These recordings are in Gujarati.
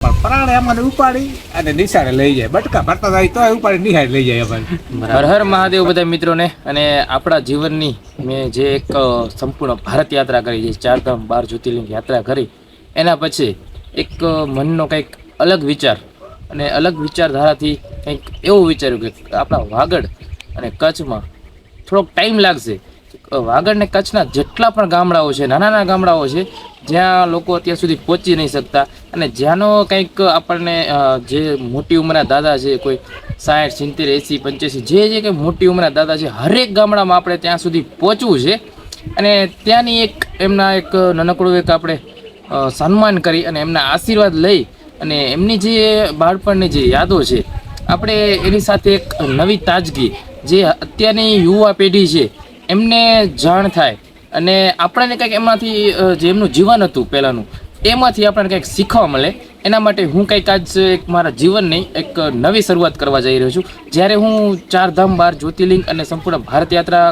પણ પરાણે અમને ઉપાડી અને નિશાળે લઈ જાય. બટકા ભરતા થાય તો ઉપાડી નિહાળ લઈ જાય અમારે. હર હર મહાદેવ બધા મિત્રોને અને આપણા જીવનની મેં જે એક સંપૂર્ણ ભારત યાત્રા કરી છે ચારધામ બાર જ્યોતિર્લિંગ યાત્રા કરી, એના પછી એક મનનો કંઈક અલગ વિચાર અને અલગ વિચારધારાથી કંઈક એવું વિચાર્યું કે આપણા વાગડ અને કચ્છમાં થોડોક ટાઈમ લાગશે. વાગડ ને કચ્છના જેટલા પણ ગામડાઓ છે નાના નાના ગામડાઓ છે, જ્યાં લોકો અત્યાર સુધી પહોંચી નહીં શકતા અને જ્યાંનો કંઈક આપણને જે મોટી ઉંમરના દાદા છે, કોઈ સાઠ, સિત્તેર, એંસી, પંચ્યાસી, જે જે કંઈ મોટી ઉંમરના દાદા છે, હરેક ગામડામાં આપણે ત્યાં સુધી પહોંચવું છે અને ત્યાંની એક એમના એક નાનકડું એક આપણે સન્માન કરી અને એમના આશીર્વાદ લઈ અને એમની જે બાળપણની જે યાદો છે, આપણે એની સાથે એક નવી તાજગી, જે અત્યારની યુવા પેઢી છે એમને જાણ થાય. અને આપણને કંઈક એમાંથી જે એમનું જીવન હતું પહેલાંનું, એમાંથી આપણને કંઈક શીખવા મળે. એના માટે હું કંઈક આજ એક મારા જીવનની એક નવી શરૂઆત કરવા જઈ રહ્યો છું. જ્યારે હું ચારધામ બાર જ્યોતિર્લિંગ અને સંપૂર્ણ ભારત યાત્રા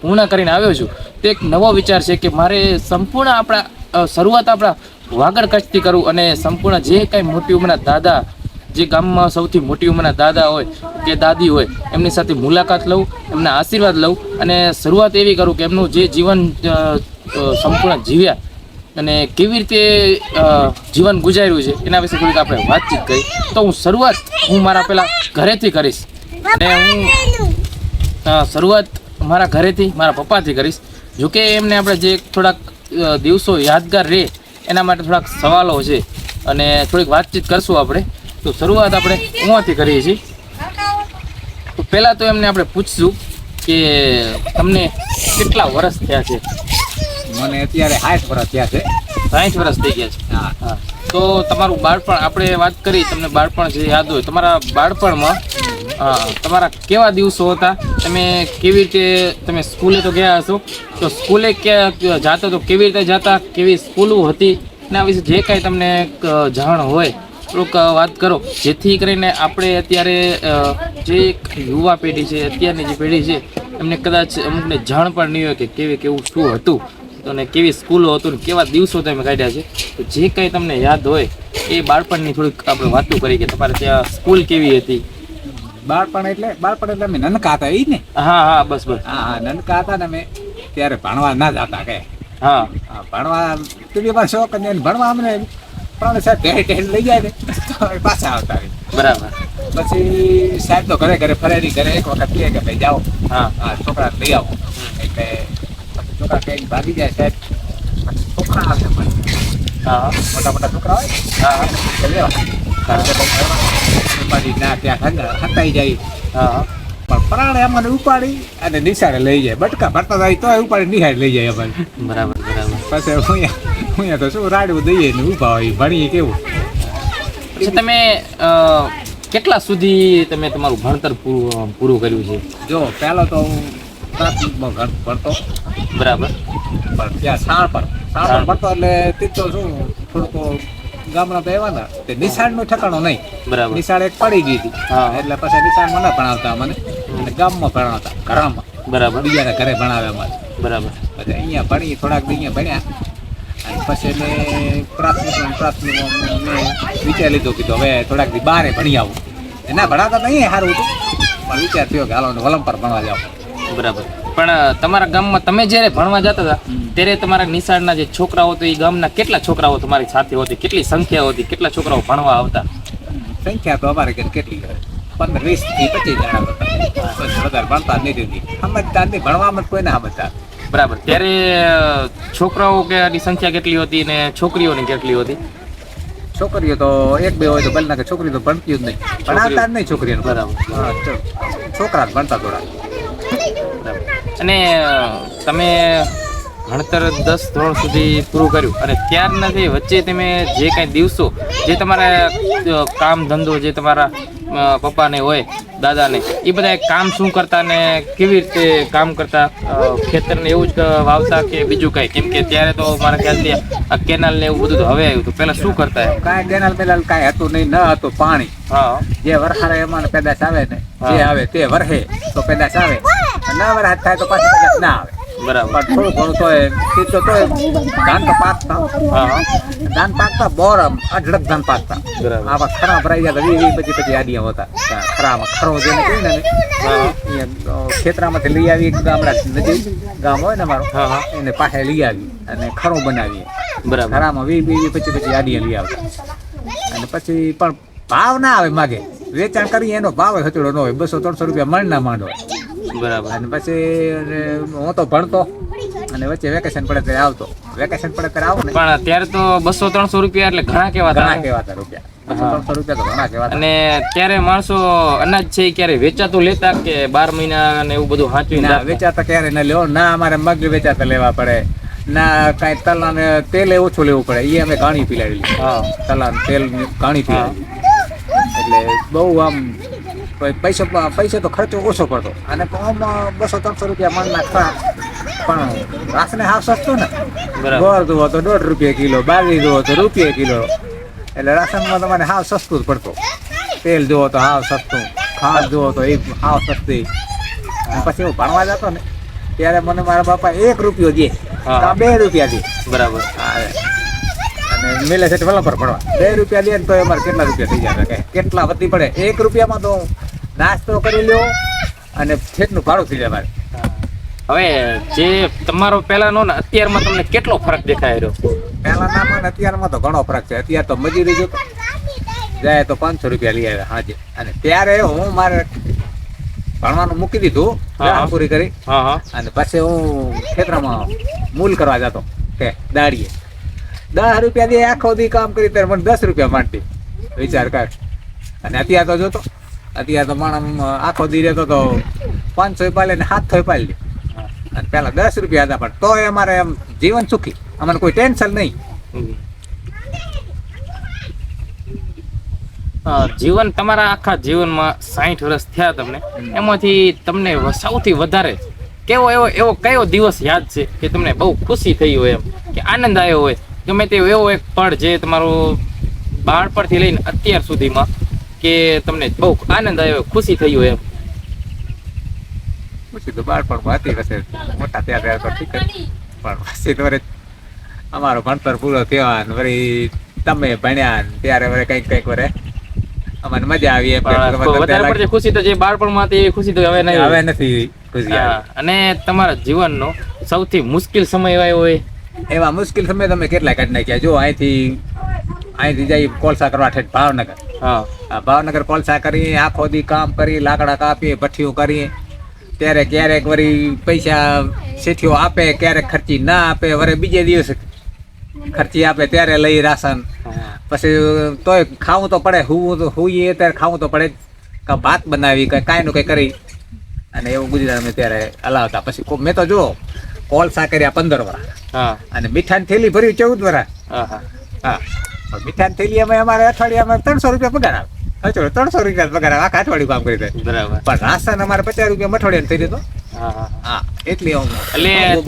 પૂર્ણ કરીને આવ્યો છું, તો એક નવો વિચાર છે કે મારે સંપૂર્ણ આપણા શરૂઆત આપણા વાગડ કચ્છથી કરું અને સંપૂર્ણ જે કાંઈ મોટી ઉંમરના દાદા જે ગામમાં સૌથી મોટી ઉંમરના દાદા હોય કે દાદી હોય, એમની સાથે મુલાકાત લઉં, એમના આશીર્વાદ લઉં અને શરૂઆત એવી કરું કે એમનું જે જીવન સંપૂર્ણ જીવ્યા અને કેવી રીતે જીવન ગુજાર્યું છે, એના વિશે થોડીક આપણે વાતચીત કરી. તો હું શરૂઆત, હું મારા પહેલાં ઘરેથી કરીશ. અને હું શરૂઆત મારા ઘરેથી, મારા પપ્પાથી કરીશ. જોકે એમને આપણે જે થોડાક દિવસો યાદગાર રહે, એના માટે થોડાક સવાલો છે. અને થોડીક વાતચીત કરશું આપણે. તો શરૂઆત આપણે ઉવાથી કરીએ છીએ. તો પહેલાં તો એમને આપણે પૂછશું કે તમને કેટલા વર્ષ થયા છે? મને અત્યારે સાઠ વર્ષ થયા છે. સાઠ વર્ષ થઈ ગયા છે. હા. હા. તો તમારું બાળપણ આપણે વાત કરી તમને બાળપણ જે યાદ હોય. તમારા બાળપણમાં હા તમારા કેવા દિવસો હતા? તમે કેવી રીતે તમે સ્કૂલે તો ગયા હશો. તો સ્કૂલે ક્યાં જાતો? તો કેવી રીતે જતા? કેવી સ્કૂલો હતી? એના વિશે જે કાંઈ તમને જાણ હોય થોડુંક વાત કરો. જેથી કરીને આપણે અત્યારે જે યુવા પેઢી છે અત્યારની જે પેઢી છે એમને કદાચ અમુકને જાણ પણ નહીં હોય કે કેવી કેવું શું હતું અને કેવી સ્કૂલો હતું ને કેવા દિવસો તમે કાઢ્યા છે. તો જે કંઈ તમને યાદ હોય એ બાળપણની થોડીક આપણે વાતો કરી કે તમારે ત્યાં સ્કૂલ કેવી હતી? બાળપણ એટલે બાળપણ એટલે અમે નનકા હતા એ ને? હા હા બસ બસ. હા હા નનકા હતા ને અમે ત્યારે ભણવા ના જતા કે. હા. ભણવા ટીવીમાં શોખ અને એને ભણવા અમને ત્રણ સાહેબ ઢેર ઢેર લઈ જાય ને તો પાછા આવતા રહે બરાબર. પછી સાહેબ તો ઘરે ઘરે ફરે નહીં ઘરે એક વખત કહે કે ભાઈ જાઓ. હા. હા છોકરા લઈ આવો. એટલે છોકરા કઈ ભાગી જાય સાહેબ. છોકરા આવે. હા. મોટા મોટા છોકરા હોય હા. લેવા. ઉપાડી ના ત્યાં હતાઈ જાય. હા. પણ પરાણે અમને ઉપાડી અને નિશાળે લઈ જાય. બટકા ભરતા જાય તો ઉપાડી નિહાળ લઈ જાય અમારે. બરાબર બરાબર. પછી હું અહીંયા તો શું રાડવું દઈએ ને ઊભા હોય ભણીએ કેવું? પછી તમે કેટલા સુધી તમે તમારું ભણતર પૂરું કર્યું છે? જો પહેલો તો હું પ્રાથમિકમાં ઘર ભણતો. બરાબર. પણ ત્યાં સાણ પર સાણ પર ભણતો એટલે તીતો શું થોડુંક ગામડા તો એવા ને તે નિશાળનું ઠેકાણો નહીં. બરાબર. નિશાળ એક પડી ગઈ હતી. હા. એટલે પછી નિશાળમાં ના ભણાવતા મને. અને ગામમાં ભણાવતા ઘરમાં. બરાબર. બીજાના ઘરે ભણાવ્યા અમારે બરાબર. પછી અહીંયા ભણી થોડાક દી અહીંયા ભણ્યા. પછી મેં પ્રાથમિક પ્રાથમિક મેં વિચાર લીધો કીધું હવે થોડાક દી બારે ભણી આવું. એના ભણાતા નહીં સારું હતું પણ વિચાર થયો કે હાલો વલમ પર ભણવા જાવ બરાબર. પણ તમારા ગામમાં તમે જ્યારે ભણવા જતા હતા ત્યારે તમારા નિશાળના જે છોકરાઓ તો એ ગામના કેટલા છોકરાઓ તમારી સાથે હોતી કેટલી સંખ્યા હતી કેટલા છોકરાઓ ભણવા આવતા? સંખ્યા તો અમારે ઘર કેટલી પંદર વીસથી પચીસ જણા હતા. વધારે ભણતા નહીં દીધી સમજતા નહીં ભણવામાં કોઈને કોઈ ના સમજતા બરાબર. ત્યારે છોકરાઓ કે આની સંખ્યા કેટલી હતી ને છોકરીઓની કેટલી હતી? છોકરીઓ તો એક બે હોય તો પહેલા કે છોકરી તો ભણતી જ નહીં. ભણાવતા જ નહીં છોકરીઓને. બરાબર. હા, છોકરા ભણતા થોડા. અને તમે ભણતર દસ ધોરણ સુધી પૂરું કર્યું. અને ત્યારનાથી વચ્ચે તમે જે કાંઈ દિવસો જે તમારા કામ ધંધો જે તમારા પપ્પાને હોય દાદાને. એ બધા કામ શું કરતા ને કેવી રીતે કામ કરતા? ખેતરને એવું જ વાવતા કે બીજું કાંઈ? કેમ કે ત્યારે તો મારા ખ્યાલથી આ કેનાલ ને એવું બધું હવે આવ્યું હતું. પહેલાં શું કરતા? કાંઈ કેનાલ બેનાલ કાંઈ હતું નહીં ન હતું પાણી. હા. જે વરસાદ એમાં પેદાશ આવે ને જે આવે તે વરહે તો પેદાશ આવે. ના વરસાદ થાય તો પાછી ના આવે. બરાબર. થોડું ઘણું તોય સીધો તોય ધાન તો પાકતા. ધાન પાકતા બોર અઢળક ધાન પાકતા. બરાબર. આવા ખરા ભરાઈ ગયા વીસ પછી પચીસ આડિયા હોતા. ખરામાં ખરો જેને કહ્યું ને ખેતરામાંથી લઈ આવી એક ગામડા નજીક ગામ હોય ને મારો એને પાસે લઈ આવી અને ખરો બનાવીએ. બરાબર. ખરામાં વી વી પછી પછી આડિયા લઈ આવતા. અને પછી પણ ભાવ ના આવે માગે. વેચાણ કરીએ એનો ભાવ હચડો ન હોય. બસો ત્રણસો રૂપિયા મણ ના માંડ બરાબર. અને પછી અને હું તો ભણતો. અને વચ્ચે વેકેશન પડે ત્યારે આવતો. વેકેશન પડે ત્યારે આવું પણ અત્યારે તો બસો ત્રણસો રૂપિયા એટલે ઘણા કેવા ઘણા હતા કહેવાતા રૂપિયા. અને ત્યારે માણસો અનાજ છે ક્યારે વેચાતું લેતા કે બાર મહિના ને એવું બધું હાંચવીને ના વેચાતા ક્યારે ના લેવો. ના અમારે મગ વેચાતા લેવા પડે. ના કાંઈ તલ ને તેલ ઓછું લેવું પડે. એ અમે ઘાણી પીલાવી હા. તલ તેલ ઘાણી પીલાવી એટલે બહુ આમ કોઈ પૈસો પૈસે તો ખર્ચો ઓછો પડતો અને આમ બસો ત્રણસો રૂપિયા મણ નાખતા પણ રાસને હાવ સસ્તું ને. ગોળ જુઓ તો દોઢ રૂપિયા કિલો બાજરી દુવો તો રૂપિયા કિલો. એટલે રાશનમાં તમારે હાવ સસ્તું જ પડતું. તેલ જુઓ તો હાવ સસ્તું ખાંડ જુઓ તો એ હાવ સસ્તી. પછી હું ભણવા જતો ને ત્યારે મને મારા બાપા એક રૂપિયો દે. હા. બે રૂપિયા દે. બરાબર. હા. અને મેલે છે વલમ પર ભણવા. બે રૂપિયા દે ને તો અમારે કેટલા રૂપિયા થઈ જાય? કેટલા વધી પડે? એક રૂપિયામાં તો નાસ્તો કરી લ્યો અને ખેતનું ભાડું થઈ જાય હવે જે તમારો પહેલાનો ને અત્યારમાં તમને કેટલો ફરક દેખાય રહ્યો? પહેલાના ને અત્યારમાં તો ઘણો ફરક છે. અત્યારે તો મજૂરી જોતો જાય તો પાંચસો રૂપિયા લઈ આવ્યા હાજે. અને ત્યારે હું મારે ભણવાનું મૂકી દીધું. પૂરી કરી. અને પછી હું ખેતરમાં મૂલ કરવા જતો કે દાડીએ દસ રૂપિયા દે આખો દી કામ કરી ત્યારે મને દસ રૂપિયા માંડતી વિચાર કર. અને અત્યારે તો જોતો અત્યારે તો માણસ આખો દી રહેતો તો પાંચસો પાલે ને સાતસો પાલી અને પેલા દસ રૂપિયા હતા પણ તોય અમારે એમ જીવન સુખી. અમારે કોઈ ટેન્શન નહીં. જીવન તમારા આખા જીવનમાં સાઠ વર્ષ થયા તમને. એમાંથી તમને સૌથી વધારે કેવો એવો એવો કયો દિવસ યાદ છે કે તમને બહુ ખુશી થઈ હોય એમ કે આનંદ આવ્યો હોય? ગમે તે એવો એક પળ જે તમારું બાળપણથી લઈને અત્યાર સુધીમાં કે તમને બહુ આનંદ આવ્યો ખુશી થઈ હોય એમ? ખુશી તો બાળપણમાં હતી હશે. મોટા ત્યાં ત્યારે તો ઠીક પણ પછી તો અમારો ભણતર પૂરો થયો અને વળી તમે ભણ્યા ત્યારે વરે કંઈક કંઈક વરે અમને મજા આવી વધારે પડતી ખુશી તો જે બાળપણમાં હતી એ ખુશી તો હવે નહીં હવે નથી ખુશી અને તમારા જીવનનો સૌથી મુશ્કેલ સમય આવ્યો હોય? એવા મુશ્કેલ સમય તમે કેટલા કાઢી નાખ્યા. જો અહીંથી અહીંથી જઈ કોલસા કરવા ઠેઠ ભાવનગર. ભાવનગર કોલસા કરી આખો દી કામ કરી લાકડા કાપીએ ભઠ્ઠીઓ કરીએ ત્યારે ક્યારેક વળી પૈસા શેઠીઓ આપે ક્યારેક ખર્ચી ના આપે વરે બીજે દિવસે ખર્ચી આપે ત્યારે લઈ રાશન. પછી તોય ખાવું તો પડે હું તો હુઈએ ત્યારે ખાવું તો પડે. કાં ભાત બનાવી કાંઈ કાંઈ નું કંઈ કરી. અને એવું ગુજરાત અમે ત્યારે હલાવતા. પછી કો- મેં તો જુઓ કોલસા કર્યા પંદર વરા. અને મીઠાની થેલી ભરી ચૌદ વરા. હા. હા. મીઠાની થેલી અમે અમારે અઠવાડિયામાં ત્રણસો રૂપિયા પગાર આવે અચોડે ત્રણસો રૂપિયા પગાર આવે આખા અઠવાડિયું કામ કરી દે. બરાબર. પણ રાશન અમારે પચાસ રૂપિયા અઠવાડિયાનું થઈ જતો એટલી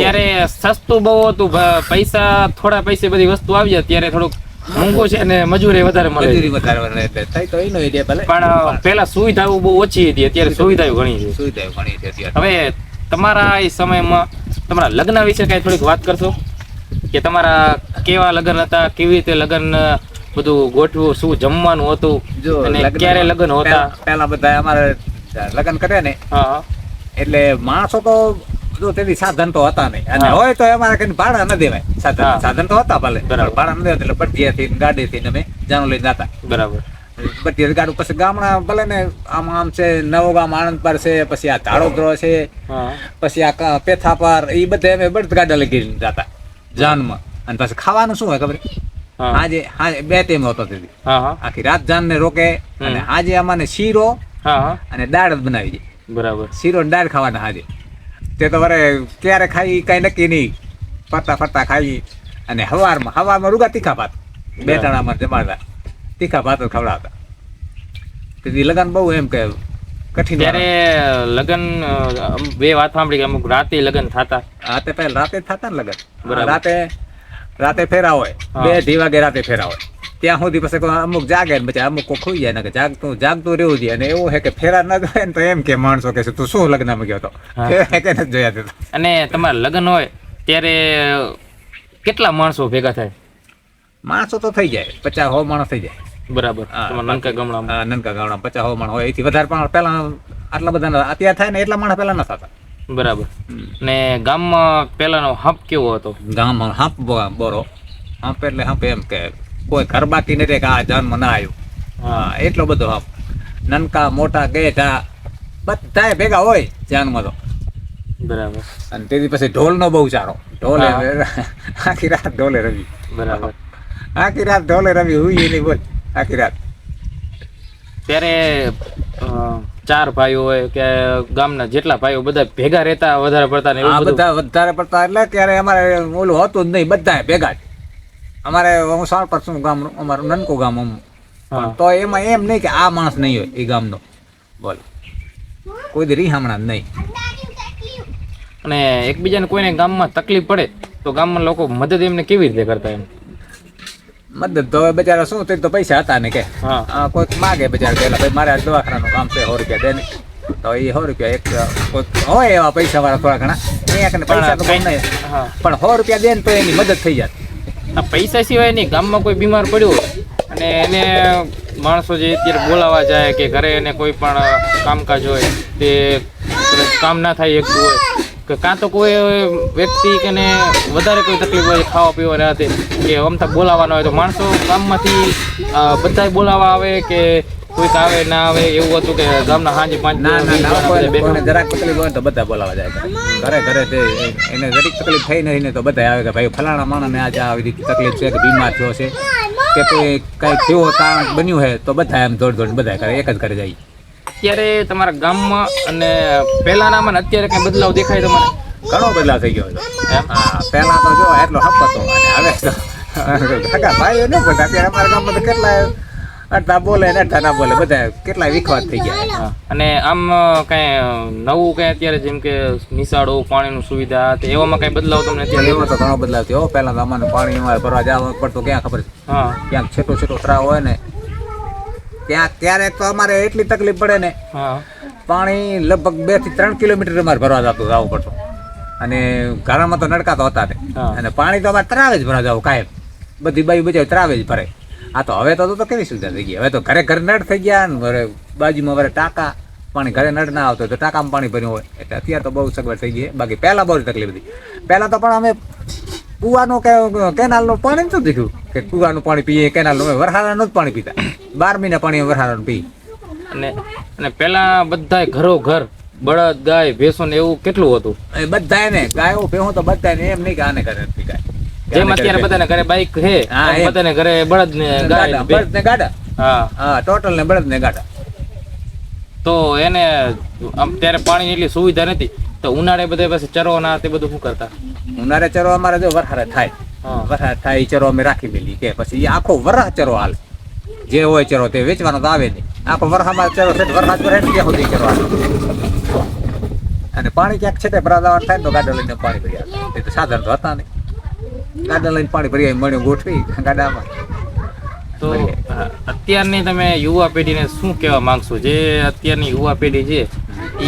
ત્યારે સસ્તું બહુ હતું. પૈસા થોડા પૈસે બધી વસ્તુ આવી જાય. ત્યારે થોડુંક મોંઘું છે અને મજૂરી વધારે મળે. મજૂરી વધારે વરે એટલે થઈ તો એનો idea ભલે. પણ પેલા સુવિધાઓ બહુ ઓછી હતી. અત્યારે સુવિધાઓ ઘણી છે. સુવિધાઓ ઘણી છે હવે તમારા એ સમયમાં તમારા લગ્ન વિશે કઈ થોડીક વાત કરશો? કે તમારા કેવા લગ્ન હતા કેવી રીતે લગ્ન બધું ગોઠવું શું જમવાનું હતું અને ક્યારે લગ્ન હતા? પહેલા- બધા અમારે લગ્ન કર્યા ને એટલે માણસો તો જો તેથી સાધન તો હતા નહીં. અને હોય તો અમારે કઈ ભાડા ન દેવાય. સાધન સાધન તો હતા ભલે. ભાડા ન દેવાય એટલે ને ગાડીથી અમે જાણું લઈને જતા. બરાબર. બઢિયા ગાડું પછી ગામડા ભલે ને આમ આમ છે નવો ગામ આણંદ પર છે પછી આ ધાડોદ્રો છે પછી આ પેથા પર એ બધે અમે બળદ ગાડા લઈ જતા. જાનમાં. અને પછી ખાવાનું શું હોય ખબર? આજે આજે બે ટાઈમ હતો તેથી. આખી રાત જાન ને રોકે અને આજે અમાને શીરો અને દાળ જ બનાવી દે. બરાબર. શીરો ને દાળ ખાવાના આજે. તે તો વરે ક્યારે ખાઈ કઈ નક્કી નહીં. ફરતા ફરતા ખાઈ અને હવારમાં હવારમાં રૂગા તીખા ભાત. બે ત્રણ અમારે જમાડતા. તીખા ભાત ખવડાવતા. તેથી લગન બહુ એમ કે કઠિન ત્યારે લગ્ન બે વાત સાંભળી કે અમુક રાતે લગ્ન થતા. રાતે પહેલા રાતે થતા ને લગન. રાતે રાતે ફેરા હોય. બે અઢી વાગે રાતે ફેરા હોય. ત્યાં સુધી પછી અમુક જાગે ને પછી અમુક ખોઈ જાય ને કે જાગતું જાગતું રહેવું જોઈએ. અને એવું છે કે ફેરા ન જોઈએ ને તો એમ કે માણસો કે તું શું લગ્નમાં ગયો હતો? કે નથી જોયા તો. અને તમારા લગ્ન હોય ત્યારે કેટલા માણસો ભેગા થાય? માણસો તો થઈ જાય. પચાસ હો માણસ થઈ જાય. બરાબર. નનકા ગામડામાં. આ નનકા ગામડા પચાસ હો માણસ હોય. એથી વધારે પણ પહેલા આટલા બધા અત્યારે થાય ને એટલા માણસ પહેલા ન થતા. બરાબર. ને ગામમાં પહેલાનો હાંપ કેવો હતો? ગામમાં હાંપ બોરો. હાંપ એટલે હાંપ એમ કે કોઈ ઘર બાકી નથી કે આ જન્મ ના આવ્યું. હા. એટલો બધો હાંપ. નનકા મોટા ગેઠા બધાય ભેગા હોય જાનમાં તો. બરાબર. અને તેથી પછી ઢોલનો બહુ સારો ઢોલે આખી રાત ઢોલે રવિ. બરાબર. આખી રાત ઢોલે રવિ હુઈ નહીં બોલ. આખી રાત. ત્યારે ચાર ભાઈઓ હોય કે ગામના જેટલા ભાઈઓ બધા ભેગા રહેતા વધારે પડતા ને બધું? વધારે પડતા એટલે ત્યારે અમારે ઓલું હતું જ નહીં બધા ભેગા અમારે હું સાળપર છું ગામ અમારું નનકું ગામ આમ તો એમાં એમ નહીં કે આ માણસ નહીં હોય એ ગામનો. બોલ. કોઈ દી રીહામણા નહીં. અને એકબીજાને કોઈને ગામમાં તકલીફ પડે તો ગામમાં લોકો મદદ એમને કેવી રીતે કરતા એમ? મદદ તો હવે શું થયું? તો પૈસા હતા ને કે. કોઈક માગે બજાર પેલા ભાઈ મારે આ દવાખાનાનું કામ છે સો રૂપિયા દે ને. તો એ સો રૂપિયા એક કોઈક હોય એવા પૈસા વાળા થોડા ઘણા. ક્યાંક કને પૈસા તો નહીં હા. પણ સો રૂપિયા દે ને તો એની મદદ થઈ જાય. આ પૈસા સિવાય નહીં ગામમાં કોઈ બીમાર પડ્યો અને એને માણસો જે અત્યારે બોલાવા જાય કે ઘરે એને કોઈ પણ કામકાજ હોય તે કામ ના થાય એકલું હોય. કે કાં તો કોઈ વ્યક્તિ કે ને વધારે કોઈ તકલીફ હોય ખાવા પીવા રાતે કે અમથા બોલાવાના હોય તો માણસો ગામમાંથી બધા બોલાવા આવે કે કોઈક આવે ના આવે એવું હતું કે ગામના સાંજે પાંચ ના ના જરાક તકલીફ હોય તો બધા બોલાવા જાય ઘરે. ઘરે તે એને જરીક તકલીફ થઈ નહીં ને તો બધા આવે કે ભાઈ ફલાણા માણસને આજે આવી તકલીફ છે કે બીમાર થયો છે કે કોઈ કઈ થયો કારણ બન્યું છે તો બધા એમ દોડ દોડ બધા કરે એક જ કરે જાય. અત્યારે તમારા ગામમાં અને પહેલાનામાં અત્યારે કઈ બદલાવ દેખાય તમારે? ઘણો બદલાવ થઈ ગયો હા પહેલા તો જો એટલો હપ હતો અને હવે તો સગા ભાઈઓ ન બધા અત્યારે અમારા ગામમાં તો કેટલા અડધા બોલે ને અડધા ના બોલે બધા કેટલા વિખવાદ થઈ ગયા અને આમ કઈ નવું કઈ અત્યારે જેમ કે નિશાળો પાણીનું સુવિધા તે એવામાં કઈ બદલાવ તમને અત્યારે એમાં તો ઘણો બદલાવ થયો. પહેલા તો અમને પાણી અમારે ભરવા જવા પડતું ક્યાં ખબર છે? હા. ક્યાંક છેટો છેટો ત્રાવ હોય ને ત્યાં ક્યારેક તો અમારે એટલી તકલીફ પડે ને. પાણી લગભગ બેથી ત્રણ કિલોમીટર અમારે ભરવા જતું જવું પડતું. અને ઘરમાં તો નડકા તો. હતા ને અને પાણી તો અમારે ત્રાવે જ ભરવા જવું કાયમ. બધી બાજુ બચાવી ત્રાવે જ ભરે આ તો હવે તો તો કેવી સુવિધા થઈ ગઈ? હવે તો ઘરે ઘરે નળ થઈ ગયા ને બાજુમાં વરે ટાંકા. પાણી ઘરે નળ ના આવતો તો ટાંકામાં પાણી ભર્યું હોય. એટલે અત્યારે તો બહુ સગવડ થઈ ગઈ બાકી પહેલાં બહુ તકલીફ હતી. પહેલાં તો પણ અમે કુવાનું કે કેનાલનું પાણી શું દીધું? કે કુવાનું પાણી પીએ કેનાલનું વરસાદનું જ પાણી પીતા. બાર મહિના પાણી વરસાદનું પી અને અને પેલા બધાય ઘરો ઘર બળદ ગાય ભેંસો ને એવું કેટલું હતું? એ બધાય ને ગાયો ભેંસો તો બધાય ને એમ નહીં કે આને ઘરે ગાય. જેમ અત્યારે બધાને ઘરે બાઈક છે. બધાને ઘરે બળદ ને ગાય બળદ ને ગાડા હા. હા ટોટલ ને બળદ ને ગાડા. તો એને આમ ત્યારે પાણીની એટલી સુવિધા નથી તો ઉનાળે બધા પાસે ચરવાના તે બધું શું કરતા? ઉનાળે ચરો અમારે જો વરસાદ થાય. વરહારે થાય એ ચરો અમે રાખી મેલી કે પછી એ આખો વરહ ચરો હાલે. જે હોય ચરો તે વેચવાનો તો આવે નહીં. આખો વરસામાં ચરો છે વરસાદ પર એટલે ત્યાં સુધી ચરો અને પાણી ક્યાંક છે તે ભરાવાનું થાય તો ગાડા લઈને પાણી ભરી આવે. એ તો સાધન તો હતા નહીં. ગાડા લઈને પાણી ભરી આવી મળ્યું ગોઠવી ગાડામાં. તો અત્યારની તમે યુવા પેઢીને શું કહેવા માંગશો? જે અત્યારની યુવા પેઢી છે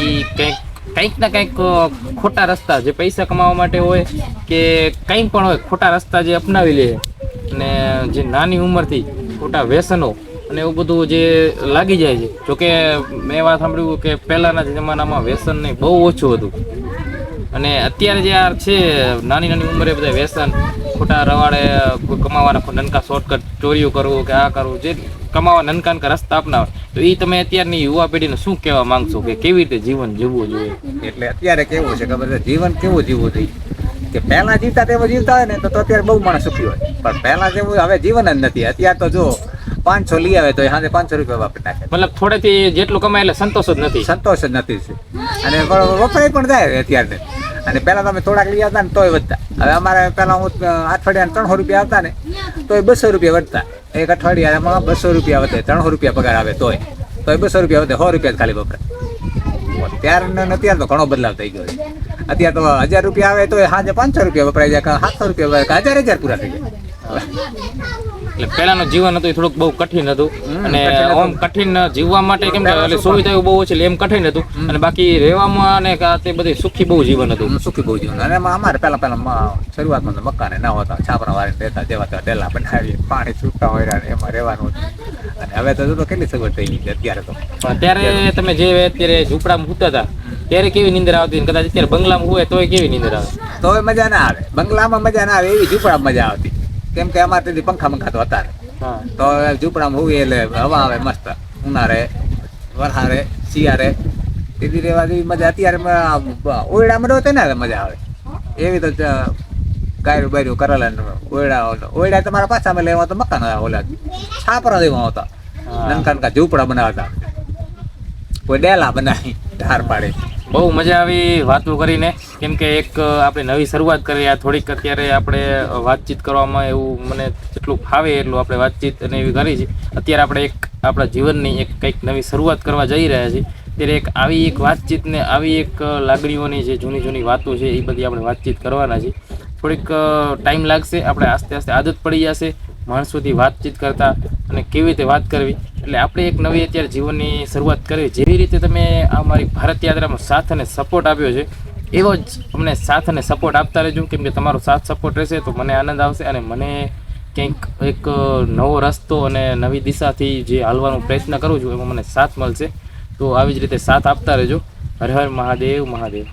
એ કંઈક કંઈક ના કંઈક ખોટા રસ્તા જે પૈસા કમાવા માટે હોય કે કંઈ પણ હોય, ખોટા રસ્તા જે અપનાવી લે અને જે નાની ઉંમરથી ખોટા વ્યસનો અને એવું બધું જે લાગી જાય છે. જોકે મેં વાત સાંભળ્યું કે પહેલાંના જમાનામાં વ્યસન ને બહુ ઓછું હતું. અને અત્યારે જે આ છે, નાની નાની ઉંમરે બધા વ્યસન ખોટા રવાડે કમાવાના નનકા શોર્ટકટ ચોરીઓ કરવું કે આ કરવું જે કમાવા નનકા નનકા રસ્તા અપનાવે તો એ તમે અત્યારની યુવા પેઢીને શું કહેવા માંગશો કે કેવી રીતે જીવન જીવવું જોઈએ? એટલે અત્યારે કેવું છે ખબર છે? જીવન કેવું જીવવું જોઈએ? કે પહેલા જીવતા તેવું જીવતા હોય ને તો તો અત્યારે બહુ માણસ સુખી હોય. પણ પહેલા જેવું હવે જીવન જ નથી. અત્યારે તો જો પાંચસો લઈ આવે તો એ સાંજે પાંચસો રૂપિયા વાપરી નાખે. મતલબ થોડેથી જેટલું કમાય એટલે સંતોષ જ નથી. સંતોષ જ નથી અને વપરાય પણ જાય અત્યારે અને પહેલા તમે થોડાક લઈ આવતા ને તોય વધતા. હવે અમારે પહેલાં હું અઠવાડિયા ત્રણસો રૂપિયા આવતા ને, તોય બસો રૂપિયા વધતા. એક અઠવાડિયામાં બસો રૂપિયા વધે, ત્રણસો રૂપિયા પગાર આવે તોય. તોય બસો રૂપિયા વધે, સો રૂપિયા ખાલી વપરાય. અત્યારે અત્યારે તો ઘણો બદલાવ થઈ ગયો અત્યારે તો હજાર રૂપિયા આવે તો સાંજે પાંચસો રૂપિયા વપરાય જાય સાતસો રૂપિયા હજાર હજાર પૂરા થઈ જાય. એટલે પહેલાનું જીવન હતું એ થોડુંક બહુ કઠિન હતું. અને કઠિન હતું. કઠિન જીવવા માટે કેમ કે સુવિધાઓ બહુ ઓછી એટલે એમ કઠિન હતું. અને બાકી રહેવામાં અને તે બધી સુખી બહુ જીવન હતું. સુખી બહુ જીવન. અને અમારે પહેલા પહેલા શરૂઆતમાં મકાને ના હોતા છાપરા વાળી રહેતા જેવા તેવા ડેલા બનાવી પાણી છૂટતા હોય એમાં રહેવાનું. અને હવે તો કેટલી સગવડ થઈ ગઈ છે અત્યારે તો. અત્યારે તમે જે અત્યારે ઝૂંપડામાં સૂતા હતા ત્યારે કેવી નીંદર આવતી કદાચ અત્યારે બંગલામાં હોય તોય કેવી નીંદર આવે? તોય મજા ના આવે. બંગલામાં મજા ના આવે એવી ઝૂંપડામાં મજા આવતી. કેમ કે અમારે તેથી પંખા પંખા તો. હા. તો ઝૂંપડામાં હોઈએ એટલે હવા આવે મસ્ત. ઉનાળે વરસાદે શિયાળે. તેથી જેવી મજા. અત્યારે મ- ઓયડામાં રહો ને મજા આવે. એવી તો કાયરું ગાયરું બાયરું કરેલા ઓયડા ઓયડા તમારા પાછા અમે લેવા તો મકાન ઓલા છાપરા જેવા હતા હા. નનકા નનકા ઝૂંપડા બનાવતા. કોઈ ડેલા બનાવી ધાર પાડી. બહુ મજા આવી વાતો કરીને. કેમ કે એક આપણે નવી શરૂઆત કરી આ થોડીક અત્યારે આપણે વાતચીત કરવામાં એવું મને જેટલું ફાવે એટલું આપણે વાતચીત અને એવી કરી છે. અત્યારે આપણે એક, આપણા જીવનની એક કંઈક નવી શરૂઆત કરવા જઈ રહ્યા છીએ. ત્યારે એક આવી એક વાતચીતને, આવી એક લાગણીઓની જે જૂની જૂની વાતો છે એ બધી આપણે વાતચીત કરવાના છે થોડીક ટાઈમ લાગશે, આપણે આસ્તે આસ્તે આદત પડી જશે માણસોથી વાતચીત કરતા અને કેવી રીતે વાત કરવી એટલે આપણે એક નવી અત્યારે જીવનની શરૂઆત કરી જેવી રીતે તમે આ મારી ભારત યાત્રામાં સાથ અને સપોર્ટ આપ્યો છે, એવો જ અમને સાથ અને સપોર્ટ આપતા રહેજો, કેમ કે તમારો સાથ સપોર્ટ રહેશે તો મને આનંદ આવશે અને મને કંઈક એક નવો રસ્તો અને નવી દિશાથી જે હાલવાનો પ્રયત્ન કરું છું, એમાં મને સાથ મળશે. તો આવી જ રીતે સાથ આપતા રહેજો. હર હર મહાદેવ મહાદેવ.